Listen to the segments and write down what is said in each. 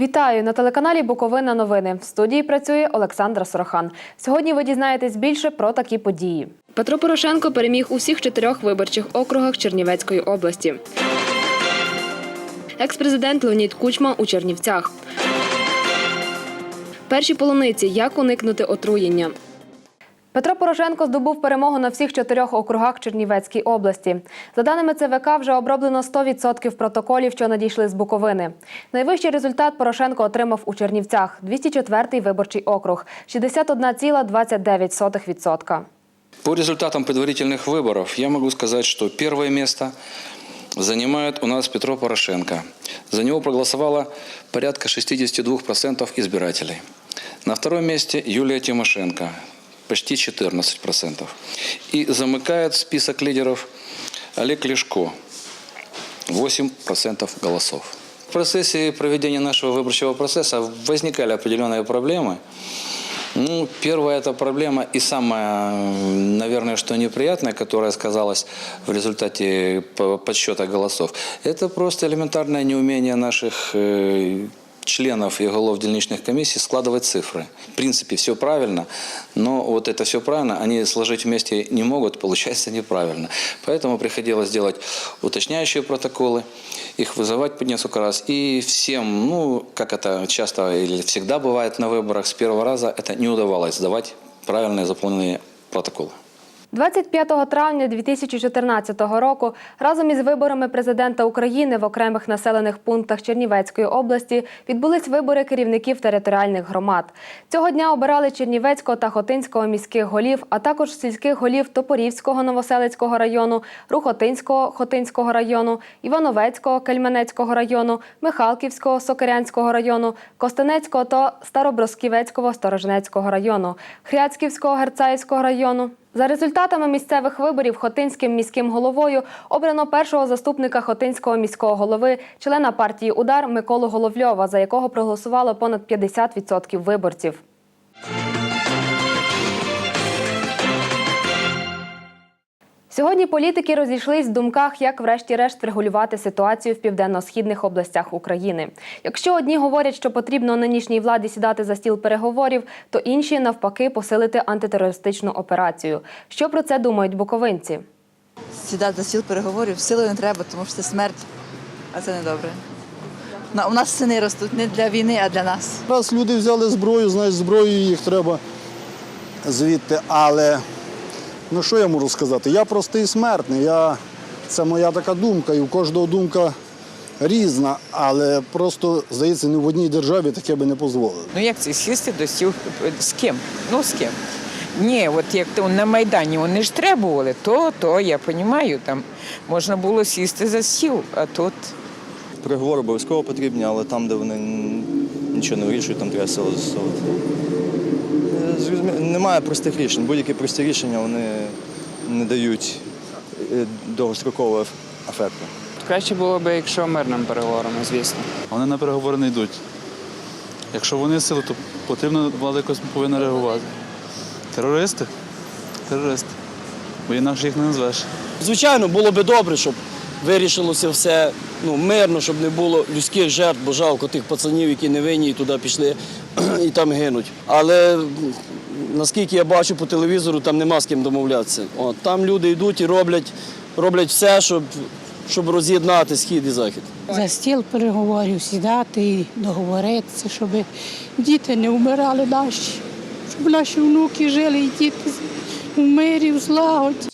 Вітаю на телеканалі Буковина Новини. В студії працює Олександра Сорохан. Сьогодні ви дізнаєтесь більше про такі події. Петро Порошенко переміг у всіх чотирьох виборчих округах Чернівецької області. Екс-президент Леонід Кучма у Чернівцях. Перші полуниці. Як уникнути отруєння. Петро Порошенко здобув перемогу на всіх чотирьох округах Чернівецькій області. За даними ЦВК, вже оброблено 100% протоколів, що надійшли з Буковини. Найвищий результат Порошенко отримав у Чернівцях – 204-й виборчий округ – 61,29%. По результатам предварительных выборов я могу сказать, что первое место занимает у нас Петро Порошенко. За него проголосовало порядка 62% избирателей. На втором месте Юлия Тимошенко, почти 14%. И замыкает список лидеров Олег Лешко, 8% голосов. В процессе проведения нашего выборчего процесса возникали определенные проблемы. Ну, первая эта проблема и самая, наверное, что неприятная, которая сказалась в результате по- подсчета голосов, это просто элементарное неумение наших э, членов и голов дельничных комиссий складывать цифры. В принципе, все правильно, но вот это все правильно, они сложить вместе не могут, получается неправильно. Поэтому приходилось делать уточняющие протоколы, их вызывать по несколько раз. И всем, ну, как это часто или всегда бывает на выборах, с первого раза это не удавалось сдавать правильные заполненные протоколы. 25 травня 2014 року разом із виборами президента України в окремих населених пунктах Чернівецької області відбулись вибори керівників територіальних громад. Цього дня обирали Чернівецького та Хотинського міських голів, а також сільських голів Топорівського Новоселицького району, Рухотинського Хотинського району, Івановецького Кельменецького району, Михалківського Сокирянського району, Костенецького та Старобросківецького Сторожнецького району, Хряцьківського Герцаївського району. За результатами місцевих виборів Хотинським міським головою обрано першого заступника Хотинського міського голови, члена партії Удар Миколу Головльова, за якого проголосувало понад 50% виборців. Сьогодні політики розійшлись в думках, як врешті-решт врегулювати ситуацію в південно-східних областях України. Якщо одні говорять, що потрібно нинішній владі сідати за стіл переговорів, то інші навпаки посилити антитерористичну операцію. Що про це думають буковинці? сідати за стіл переговорів силою не треба, тому що це смерть, а це не добре. На- У нас сини ростуть не для війни, а для нас. Раз люди взяли зброю, значить зброю їх треба звідти. Але ну що я можу сказати? Я простий смертний. Я, це моя така думка, і у кожного думка різна, але просто, здається, ні в одній державі таке би не дозволили. Ну як це сісти до стіл з ким? Ну з ким? Ні, от як то на Майдані вони ж требували, то, то я розумію, там можна було сісти за стіл, а тут Переговори обов'язково потрібні, але там, де вони нічого не вирішують, там треба силу застосовувати. Немає простих рішень. Будь-які прості рішення вони не дають е, довгострокового ефекту. Краще було б, якщо мирними переговорами, звісно. Вони на переговори не йдуть. Якщо вони сили, то потрібно влада якось повинна реагувати. Терористи? Терористи. Бо інакше їх не назвеш. Звичайно, було би добре, щоб вирішилося все ну, мирно, щоб не було людських жертв, бо жалко тих пацанів, які не винні і туди пішли і там гинуть. Але наскільки я бачу по телевізору, там нема з ким домовлятися. От, там люди йдуть і роблять, роблять все, щоб, щоб роз'єднати схід і захід. За стіл переговорів сідати і договоритися, щоб діти не вмирали наші, щоб наші внуки жили і діти в мирі, в злагоді.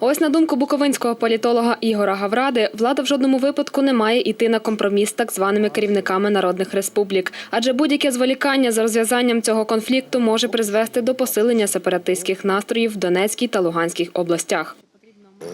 Ось на думку буковинського політолога Ігора Гавради, влада в жодному випадку не має йти на компроміс з так званими керівниками народних республік, адже будь-яке зволікання з розв'язанням цього конфлікту може призвести до посилення сепаратистських настроїв в Донецькій та Луганській областях.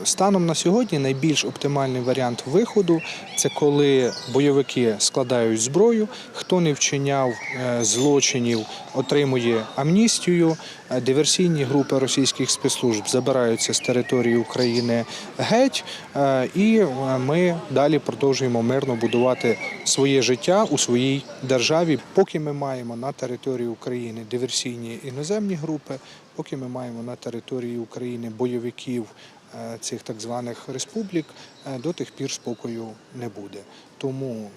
Станом на сьогодні найбільш оптимальний варіант виходу це коли бойовики складають зброю, хто не вчиняв е, злочинів, отримує амністію. е, Диверсійні групи російських спецслужб забираються з території України геть, е, і ми далі продовжуємо мирно будувати своє життя у своїй державі. Поки ми маємо на території України диверсійні іноземні групи, поки ми маємо на території України бойовиків цих так званих республік, е, до тих пір спокою не буде. Тому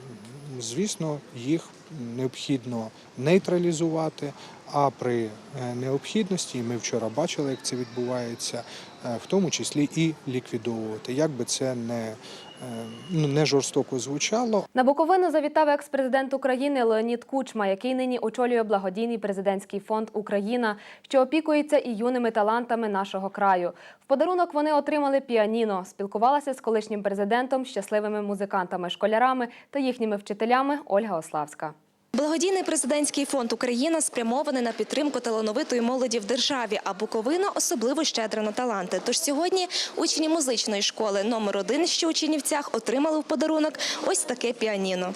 звісно, їх необхідно нейтралізувати. А при е, необхідності, ми вчора бачили, як це відбувається, е, в тому числі і ліквідовувати, як би це не, е, ну, не жорстоко звучало, На Буковину завітав екс-президент України Леонід Кучма, який нині очолює благодійний президентський фонд Україна, що опікується і юними талантами нашого краю. В подарунок вони отримали піаніно, спілкувалася з колишнім президентом, щасливими музикантами, школярами та їхніми вчителями Ольга Ославська. Благодійний президентський фонд Україна спрямований на підтримку талановитої молоді в державі, а Буковина особливо щедра на таланти. Тож сьогодні учні музичної школи номер 1 що у Чинівцях отримали в подарунок ось таке піаніно.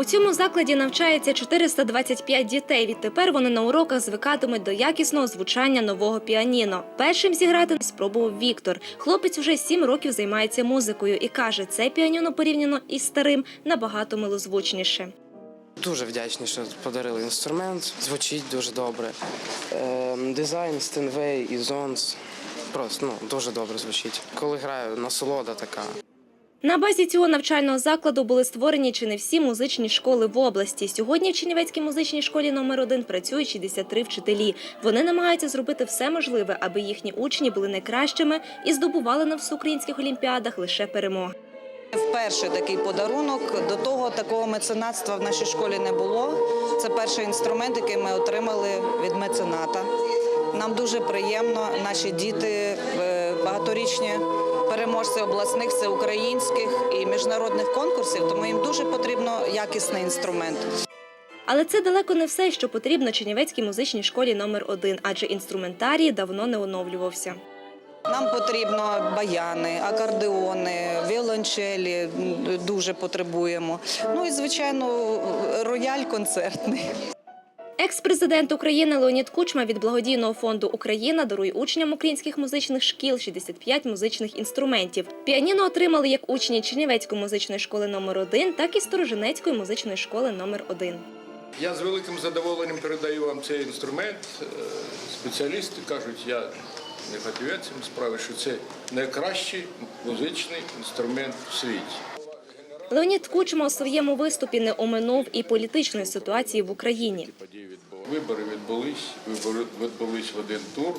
У цьому закладі навчається 425 дітей. Відтепер вони на уроках звикатимуть до якісного звучання нового піаніно. Першим зіграти спробував Віктор. Хлопець уже 7 років займається музикою і каже, це піаніно порівняно із старим набагато милозвучніше. Дуже вдячний, що подарили інструмент. Звучить дуже добре. Ем, дизайн Steinway і Zons. Просто ну, дуже добре звучить. Коли граю, насолода така. На базі цього навчального закладу були створені чи не всі музичні школи в області. Сьогодні в Чернівецькій музичній школі номер 1 працюють 63 вчителі. Вони намагаються зробити все можливе, аби їхні учні були найкращими і здобували на всеукраїнських олімпіадах лише перемоги. Вперше такий подарунок. До того такого меценатства в нашій школі не було. Це перший інструмент, який ми отримали від мецената. Нам дуже приємно. Наші діти е, багаторічні переможці обласних, всеукраїнських і міжнародних конкурсів, тому їм дуже потрібно якісний інструмент. Але це далеко не все, що потрібно Чернівецькій музичній школі номер 1 адже інструментарій давно не оновлювався. Нам потрібно баяни, акордеони, віолончелі дуже потребуємо. Ну і звичайно рояль концертний. Екс-президент України Леонід Кучма від благодійного фонду Україна дарує учням українських музичних шкіл 65 музичних інструментів. Піаніно отримали як учні Чернівецької музичної школи номер 1 так і Сторожинецької музичної школи номер 1 Я з великим задоволенням передаю вам цей інструмент. Е, Спеціалісти кажуть, я не фахівець справи, що це найкращий музичний інструмент в світі. Леонід Кучма у своєму виступі не оминув і політичної ситуації в Україні. Вибори відбулись, вибори відбулись в один тур.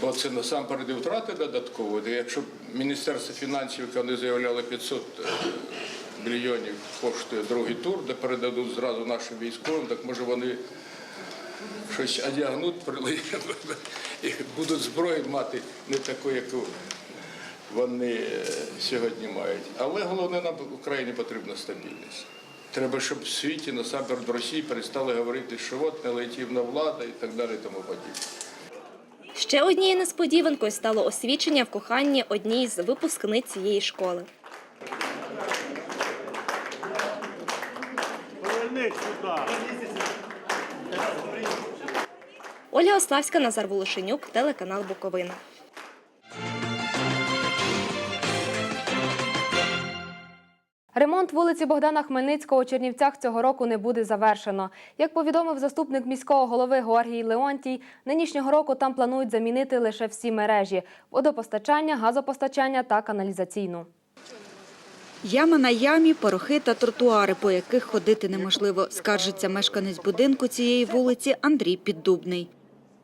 Бо це насамперед і втрати додатково. Якщо Міністерство фінансів, яке вони заявляли 500 е, мільйонів коштує другий тур, де передадуть зразу нашим військовим, так може вони щось одягнуть, і будуть зброю мати не таку, яку вони е, сьогодні мають. Але головне нам в Україні потрібна стабільність. Треба, щоб в світі насамперед Росії перестали говорити, що от нелегітимна влада і так далі, тому подібне. Ще однією несподіванкою стало освідчення в коханні одній з випускниць цієї школи. Ольга Ославська, Назар Волошенюк, телеканал Буковина. Ремонт вулиці Богдана Хмельницького у Чернівцях цього року не буде завершено. Як повідомив заступник міського голови Георгій Леонтій, нинішнього року там планують замінити лише всі мережі водопостачання, газопостачання та каналізаційну. Яма на ямі, порохи та тротуари, по яких ходити неможливо, скаржиться мешканець будинку цієї вулиці Андрій Піддубний.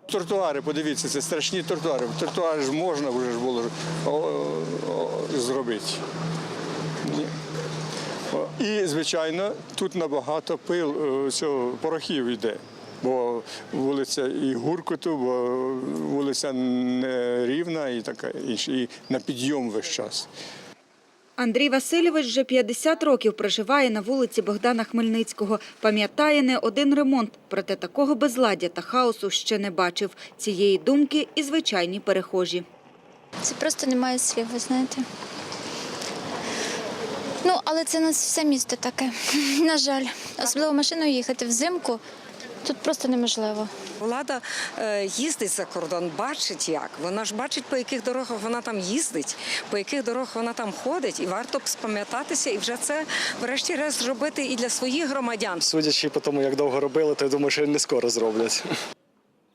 Тротуари, подивіться, це страшні тротуари. Тротуари ж можна вже було зробити. І, звичайно, тут набагато пил е, цього порохів йде. Бо вулиця і гуркоту, бо вулиця нерівна і така і на підйом весь час. Андрій Васильович вже 50 років проживає на вулиці Богдана Хмельницького. Пам'ятає не один ремонт, проте такого безладдя та хаосу ще не бачив. Цієї думки і звичайні перехожі. Це просто немає слів, ви знаєте. Ну, але це нас все місто таке. На жаль, особливо машиною їхати взимку. Тут просто неможливо. Влада е, їздить за кордон, бачить як. Вона ж бачить, по яких дорогах вона там їздить, по яких дорогах вона там ходить, і варто б спам'ятатися і вже це врешті-решт зробити і для своїх громадян. Судячи по тому, як довго робили, то я думаю, що не скоро зроблять.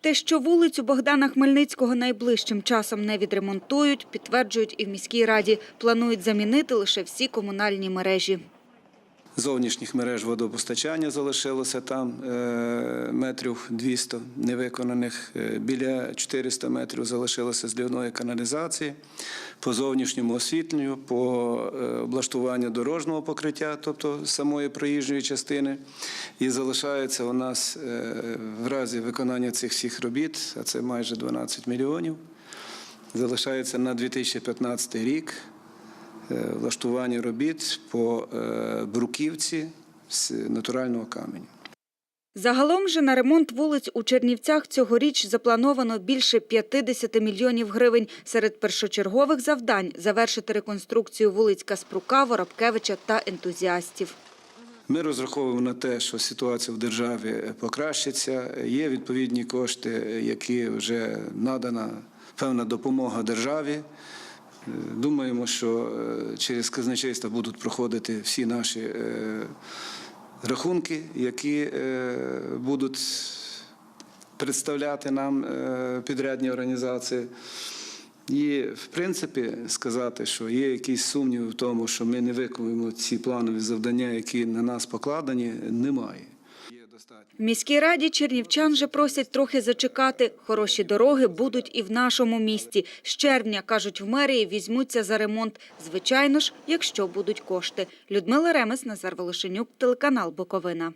Те, що вулицю Богдана Хмельницького найближчим часом не відремонтують, підтверджують і в міській раді. Планують замінити лише всі комунальні мережі. Зовнішніх мереж водопостачання залишилося там е, метрів 200 невиконаних. Е, Біля 400 метрів залишилося злівної каналізації. По зовнішньому освітленню, по е, облаштуванню дорожнього покриття, тобто самої проїжджої частини. І залишається у нас в разі виконання цих всіх робіт, а це майже 12 мільйонів. Залишається на 2015 рік влаштування робіт по е, бруківці з натурального каменю. Загалом же на ремонт вулиць у Чернівцях цьогоріч заплановано більше 50 мільйонів гривень. Серед першочергових завдань – завершити реконструкцію вулиць Каспрука, Воробкевича та ентузіастів. Ми розраховуємо на те, що ситуація в державі покращиться. Є відповідні кошти, які вже надана певна допомога державі. Думаємо, що е, через казначейство будуть проходити всі наші е, рахунки, які е, будуть представляти нам підрядні організації. І, в принципі, сказати, що є якісь сумніви в тому, що ми не виконуємо ці планові завдання, які на нас покладені, немає. В міській раді чернівчан же просять трохи зачекати. Хороші дороги будуть і в нашому місті. З червня, кажуть в мерії, візьмуться за ремонт. Звичайно ж, якщо будуть кошти. Людмила Ремес, Назар Волошенюк, телеканал Буковина.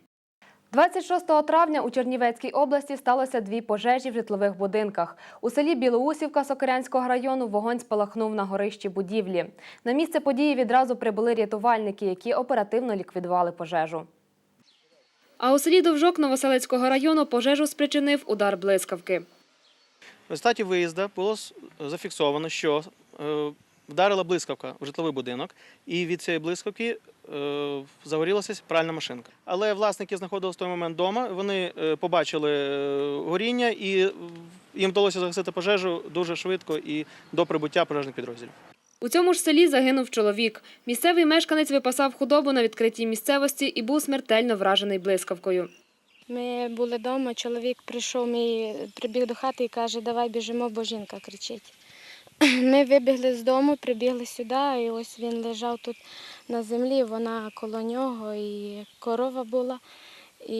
26 травня у Чернівецькій області сталося дві пожежі в житлових будинках. У селі Білоусівка Сокирянського району вогонь спалахнув на горищі будівлі. На місце події відразу прибули рятувальники, які оперативно ліквідували пожежу. А у селі Довжок Новоселецького району пожежу спричинив удар блискавки. В результаті виїзду було зафіксовано, що е, вдарила блискавка в житловий будинок, і від цієї блискавки е, загорілася пральна машинка. Але власники знаходилися в той момент вдома, вони е, побачили горіння і їм вдалося загасити пожежу дуже швидко і до прибуття пожежних підрозділів. У цьому ж селі загинув чоловік. Місцевий мешканець випасав худобу на відкритій місцевості і був смертельно вражений блискавкою. Ми були вдома, чоловік прийшов, мій прибіг до хати і каже, давай біжимо, бо жінка кричить. Ми вибігли з дому, прибігли сюди, і ось він лежав тут на землі, вона коло нього, і корова була. І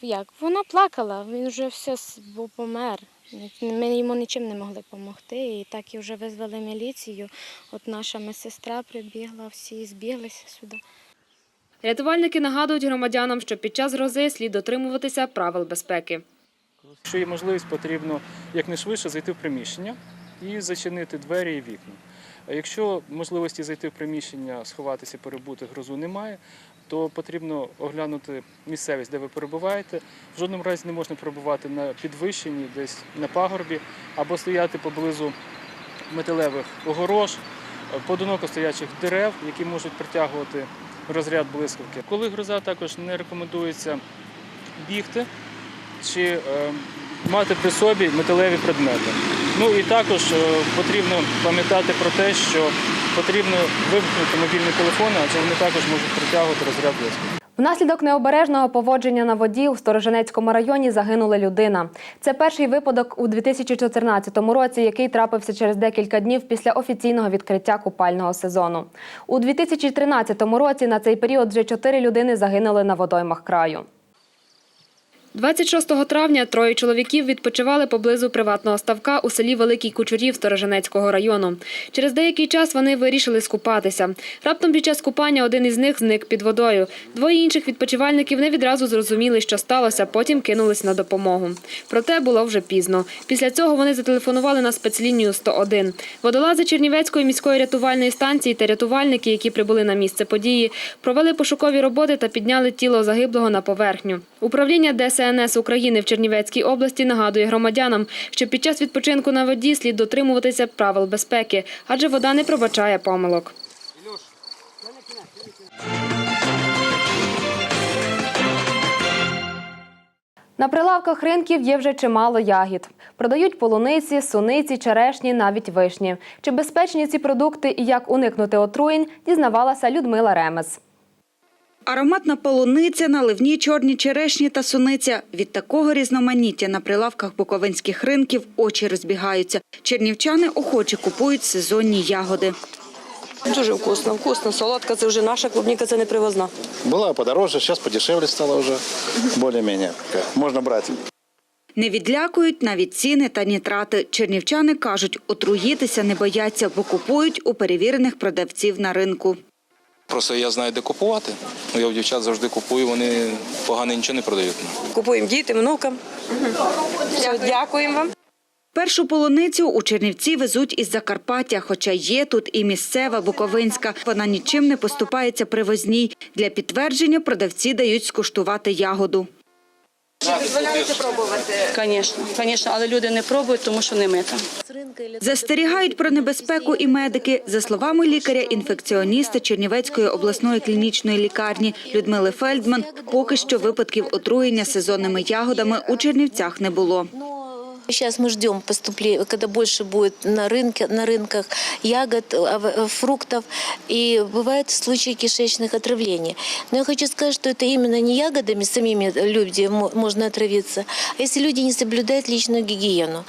як? Вона плакала, він вже все помер. Ми йому нічим не могли допомогти. І так і вже визвали міліцію. От наша медсестра прибігла, всі збіглися сюди. Рятувальники нагадують громадянам, що під час грози слід дотримуватися правил безпеки. Якщо є можливість, потрібно якнайшвидше зайти в приміщення і зачинити двері і вікна. А якщо можливості зайти в приміщення, сховатися, перебути грозу немає, то потрібно оглянути місцевість, де ви перебуваєте. В жодному разі не можна перебувати на підвищенні, десь на пагорбі, або стояти поблизу металевих огорож, поодиноко стоячих дерев, які можуть притягувати розряд блискавки. Коли гроза також не рекомендується бігти чи е, мати при собі металеві предмети. Ну і також е, потрібно пам'ятати про те, що потрібно вимкнути мобільні телефони, адже вони також можуть притягувати розряд блискавки. Внаслідок необережного поводження на воді у Сторожинецькому районі загинула людина. Це перший випадок у 2014 році, який трапився через декілька днів після офіційного відкриття купального сезону. У 2013 році на цей період вже чотири людини загинули на водоймах краю. 26 травня троє чоловіків відпочивали поблизу приватного ставка у селі Великий Кучурів Сторожинецького району. Через деякий час вони вирішили скупатися. Раптом під час купання один із них зник під водою. Двоє інших відпочивальників не відразу зрозуміли, що сталося, потім кинулись на допомогу. Проте було вже пізно. Після цього вони зателефонували на спецлінію 101. Водолази Чернівецької міської рятувальної станції та рятувальники, які прибули на місце події, провели пошукові роботи та підняли тіло загиблого на поверхню. Управління ДСНС України в Чернівецькій області нагадує громадянам, що під час відпочинку на воді слід дотримуватися правил безпеки, адже вода не пробачає помилок. На прилавках ринків є вже чимало ягід. Продають полуниці, суниці, черешні, навіть вишні. Чи безпечні ці продукти і як уникнути отруєнь, дізнавалася Людмила Ремес. Ароматна полуниця, наливні чорні черешні та суниця. Від такого різноманіття на прилавках буковинських ринків очі розбігаються. Чернівчани охоче купують сезонні ягоди. Дуже вкусно, вкусно. Солодка це вже наша клубніка, це не привозна. Была подороже, сейчас подешевле стало уже. Более-менее. Можно брать. Не відлякують навіть ціни та нітрати. Чернівчани кажуть, отруїтися не бояться, бо купують у перевірених продавців на ринку. Просто я знаю, де купувати. Ну, Я в дівчат завжди купую, вони погано нічого не продають. Купуємо дітям, внукам. Все, дякуємо вам. Першу полуницю у Чернівці везуть із Закарпаття, хоча є тут і місцева буковинська. Вона нічим не поступається привозній. Для підтвердження продавці дають скуштувати ягоду. Чи дозволяєте пробувати? Звісно, звісно, але люди не пробують, тому що не мита. Застерігають про небезпеку і медики. За словами лікаря-інфекціоніста Чернівецької обласної клінічної лікарні Людмили Фельдман, поки що випадків отруєння сезонними ягодами у Чернівцях не було. Сейчас мы ждем поступления, когда больше будет на рынке, на рынках ягод, ав- фруктов и бывают случаи кишечных отравлений. Но я хочу сказать, что это именно не ягодами самими люди мо- можно отравиться, а если люди не соблюдают личную гигиену.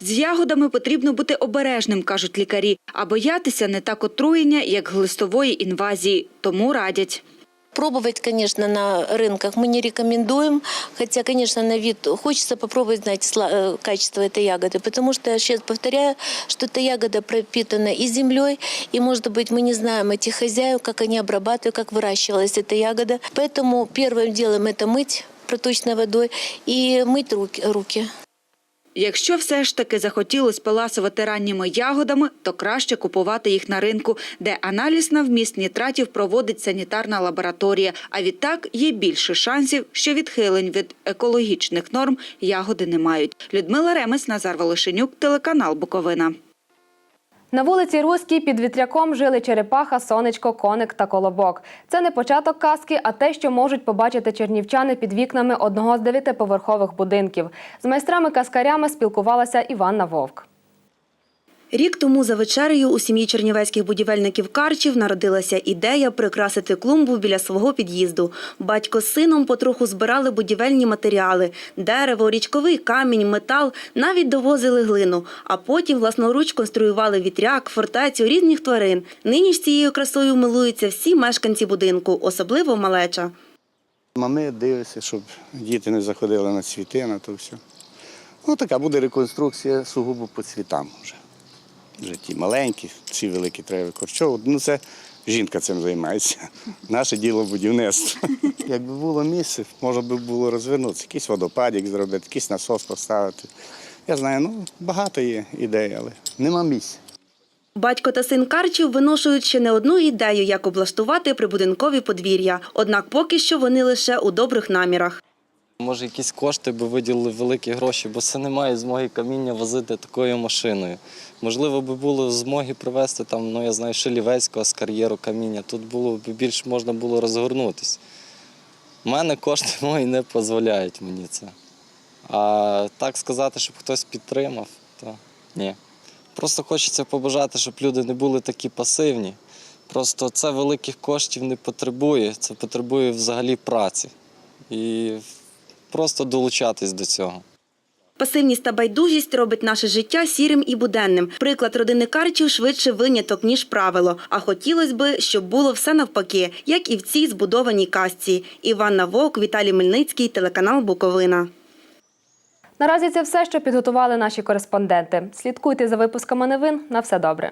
З ягодами потрібно бути обережним, кажуть лікарі, а боятися не так отруєння, як глистової інвазії. Тому радять. Пробовать, конечно, на рынках мы не рекомендуем, хотя, конечно, на вид хочется попробовать знать сла- э, качество этой ягоды, потому что, я сейчас повторяю, что эта ягода пропитана и землей, и, может быть, мы не знаем этих хозяев, как они обрабатывают, как выращивалась эта ягода. Поэтому первым делом это мыть проточной водой и мыть руки. Якщо все ж таки захотілось поласувати ранніми ягодами, то краще купувати їх на ринку, де аналіз на вміст нітратів проводить санітарна лабораторія. А відтак є більше шансів, що відхилень від екологічних норм ягоди не мають. Людмила Ремес, Назар Волошенюк, телеканал Буковина. На вулиці Руській під вітряком жили черепаха, сонечко, коник та колобок. Це не початок казки, а те, що можуть побачити чернівчани під вікнами одного з дев'ятиповерхових будинків. З майстрами-каскарями спілкувалася Іванна Вовк. Рік тому за вечерею у сім'ї чернівецьких будівельників Карчів народилася ідея прикрасити клумбу біля свого під'їзду. Батько з сином потроху збирали будівельні матеріали – дерево, річковий камінь, метал, навіть довозили глину. А потім власноруч конструювали вітряк, фортецю, різних тварин. Нині ж цією красою милуються всі мешканці будинку, особливо малеча. Мами дивляться, щоб діти не заходили на цвіти, на то все. Ну, така буде реконструкція сугубо по цвітам вже. Вже ті маленькі, ці великі треба викорчовувати. Ну, це жінка цим займається. Наше діло будівництво. Якби було місце, можна би було розвернутися, якийсь водопадик зробити, якийсь насос поставити. Я знаю, ну багато є ідей, але нема місця. Батько та син Карчів виношують ще не одну ідею, як облаштувати прибудинкові подвір'я. Однак поки що вони лише у добрих намірах. Може, якісь кошти би виділили великі гроші, бо це немає змоги каміння возити такою машиною. Можливо, би було змоги привезти там, ну я знаю, Шелівецького з кар'єру каміння. Тут було б більш можна було розгорнутися. У мене кошти мої не дозволяють мені це. А так сказати, щоб хтось підтримав, то ні. Просто хочеться побажати, щоб люди не були такі пасивні. Просто це великих коштів не потребує, це потребує взагалі праці. І просто долучатись до цього. Пасивність та байдужість робить наше життя сірим і буденним. Приклад родини Карчів швидше виняток, ніж правило. А хотілося би, щоб було все навпаки, як і в цій збудованій казці. Іванна Вовк, Віталій Мельницький, телеканал Буковина. Наразі це все, що підготували наші кореспонденти. Слідкуйте за випусками новин. На все добре.